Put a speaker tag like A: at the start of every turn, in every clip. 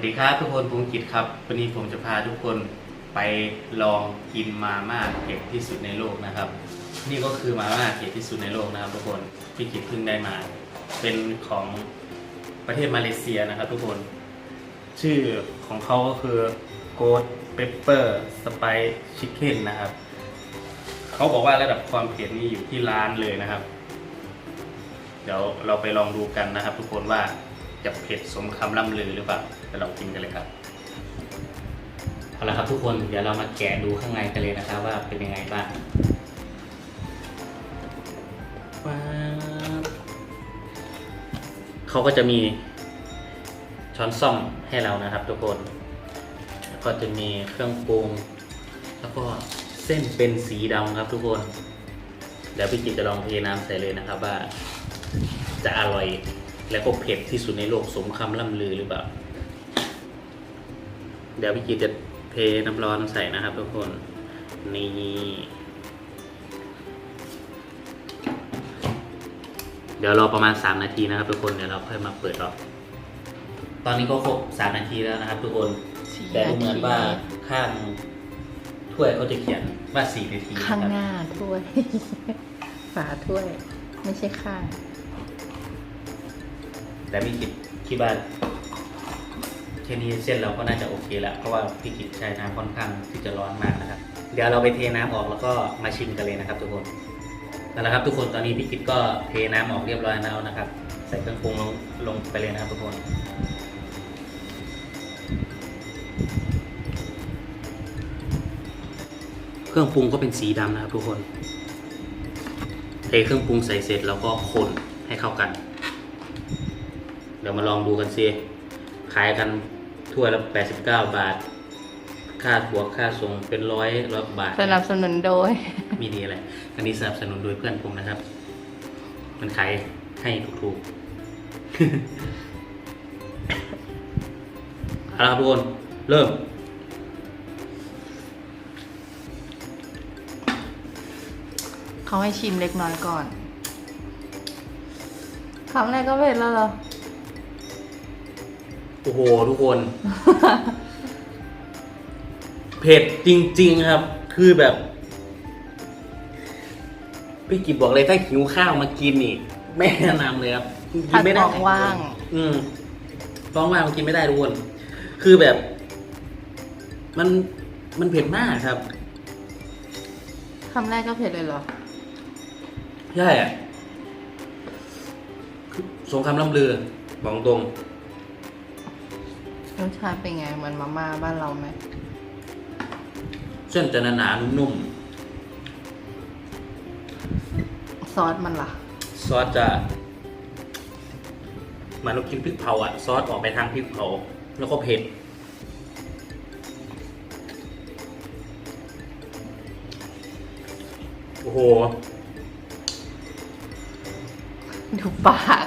A: วัสดีครับทุกคนภูมิกิจครับ วันนี้ผมจะพาทุกคนไปลองกินมาม่าเผ็ดที่สุดในโลกนะครับ นี่ก็คือมาม่าเผ็ดที่สุดในโลกนะครับ ทุกคนพี่กิจเพิ่งได้มา เป็นของประเทศมาเลเซียนะครับ ทุกคน ชื่อของเขาก็คือ Gold Pepper Spice Chicken นะครับเขาบอกว่าระดับความเผ็ดนี่อยู่ที่ร้านเลยนะครับ เดี๋ยวเราไปลองดูกันนะครับ ทุกคนว่า จะเผ็ดสมคำล่ำลือหรือเปล่าไปลองกินกันเลยครับเอาละครับทุกคนเดี๋ยวเรามาแกะดูข้างในกันเลยนะครับว่าเป็นยังไงบ้างว้าวเขาก็จะมีช้อนซ่อมให้เรานะครับ ทุกคนแล้วก็จะมีเครื่องปรุงแล้วก็เส้นเป็นสีดำครับ ทุกคน เดี๋ยวพี่จิตจะลองเทน้ำใส่เลยนะครับว่าจะอร่อย แล้วก็เผ็ดที่สุดในโลกสมคำล่ำลือหรือเปล่า เดี๋ยวพี่จิตจะเทน้ำร้อนใส่นะครับทุกคน นี่เดี๋ยวรอประมาณ 3 นาทีนะครับทุกคนเดี๋ยวเราค่อยมาเปิดรอบตอนนี้ก็ครบ 3 นาทีแล้วนะครับ ทุกคน
B: สี่
A: แต่ดูเหมือนว่าข้างถ้วยเขาจะเขียนว่า 4 นาทีนะ
B: ข้าง
A: ครับ
B: หน้าถ้วย ฝาถ้วย ไม่ใช่ข้าง
A: แต่พี่คิดคิดว่าแค่นี้เส้นเราก็น่าจะโอเคแล้ว เพราะว่าพี่คิดใช้น้ำค่อนข้างที่จะร้อนมากนะครับ เดี๋ยวเราไปเทน้ำออกแล้วก็มาชิมกันเลยนะครับ ทุกคนนั่นแหละครับ ทุกคนตอนนี้พี่คิดก็เทน้ำออกเรียบร้อยแล้วนะครับ ใส่เครื่องปรุงลงลงไปเลยนะครับ ทุกคนเครื่องปรุงก็เป็นสีดำนะครับทุกคนเทเครื่องปรุงใส่เสร็จแล้วก็คนให้เข้ากัน เดี๋ยวมาลองดูกันสิขายกันถ้วยละ89 บาท ค่าถั่วค่าส่งเป็นร้อยร้อยกว่าบาท
B: สนับสนุนโดย
A: มีดีอะไรอันนี้สนับสนุนโดยเพื่อนผมนะครับ มันขายให้ถูกๆเอาละครับทุกคน เริ่ม
B: เขาให้ชิมเล็กน้อยก่อนคำแรกก็เผ็ดแล้วเหรอ
A: โอ้โหทุกคน เผ็ดจริง ๆ ครับ คือแบบ พี่กิบบอกเลยถ้าหิวข้าวมากินนี่ไม่แนะนำเลยครับกิน
B: ถ้า
A: ไม่ได้
B: ท้องว่าง
A: อืมท้องว่างมันกินไม่ได้ทุกคนคือแบบ มันมันเผ็ดมากครับ
B: คำแรกก็เผ็ดเลยเหรอ
A: ใช่อะคือสงครามล่ำลือบอกตรง
B: รสชาติเป็นไงเหมือนมาม่าบ้านเราไหม
A: เส้นจะหนาๆนุ่ม
B: ซอสมันล่ะ
A: ๆ ซอสจะเหมือนเรากินพริกเผาอะซอสออกไปทางพริกเผา แล้วก็เผ็ดโอ้โห
B: ดูปาก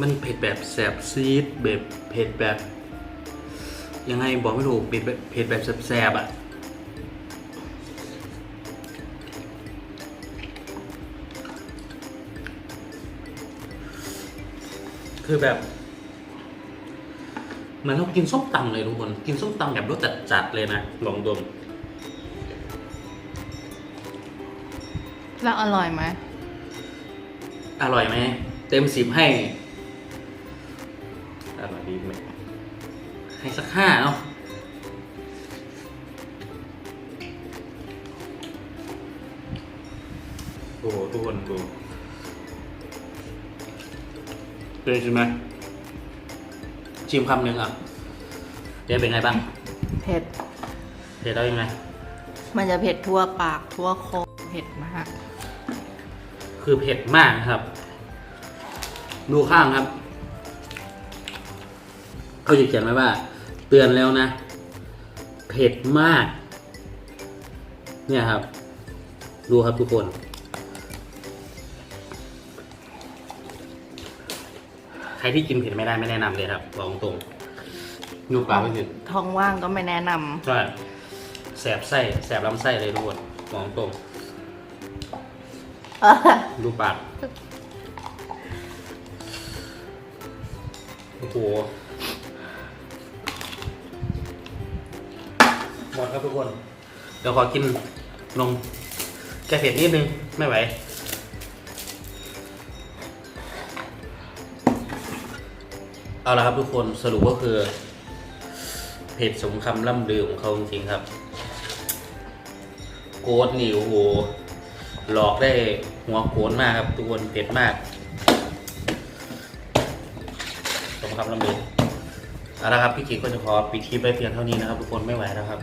A: มันเผ็ดแบบแสบซีดแบบเผ็ดแบบ ยังไงบอกไม่ถูกเผ็ดแบบเผ็ดแบบแสบๆอะคือแบบเหมือนเรากินส้มตำเลยทุกคน กินส้มตำแบบรสจัดๆเลยนะลองดม
B: แล้วอร่อยไหม
A: อร่อยไหม เต็มสิบให้อร่อย ดีไหมให้สักห้าเนาะโอ้โหทุกคนดูเป็นใช่ไหมชิมคำหนึ่งอะเจ๊เป็นไงบ้าง
B: เผ็ด
A: เจ๊ได้ยังไง
B: มันจะเผ็ดทั่วปากทั่วคอเผ็ดมาก
A: คือเผ็ดมากนะครับ ดูข้างครับ เขาจะเขียนไว้ว่า เตือนแล้วนะ เผ็ดมาก เนี่ยครับ ดูครับทุกคน ใครที่กินเผ็ดไม่ได้ไม่แนะนำเลยครับบอกตรงนูปลาไม่ถึง
B: ท้องว่างก็ไม่แนะน
A: ใช่แสบไส้แสบลำไส้เลยทุกคนบอกตรงำดูปากโอ้โห มดครับทุกคน เดี๋ยวขอกินนมแกเผ็ดนิดนึง ไม่ไหว เอาละครับทุกคนสรุปก็คือเพจสมคำล่ำลือของเขาจริงๆครับ โกดนี่โอ้โหหลอกได้หัวโขนมากครับ ทุกคนเผ็ดมากสมคำล่ำลือเอาละครับพี่กิจก็จะขอปิดคลิปไว้เพียงเท่านี้นะครับ ทุกคนไม่ไหวแล้วครับ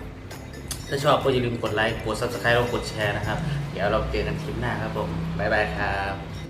A: ถ้าชอบก็อย่าลืมกดไลค์ กด subscribe แล้วกดแชร์นะครับ เดี๋ยวเราเจอกันคลิปหน้าครับผม บ๊ายบายครับ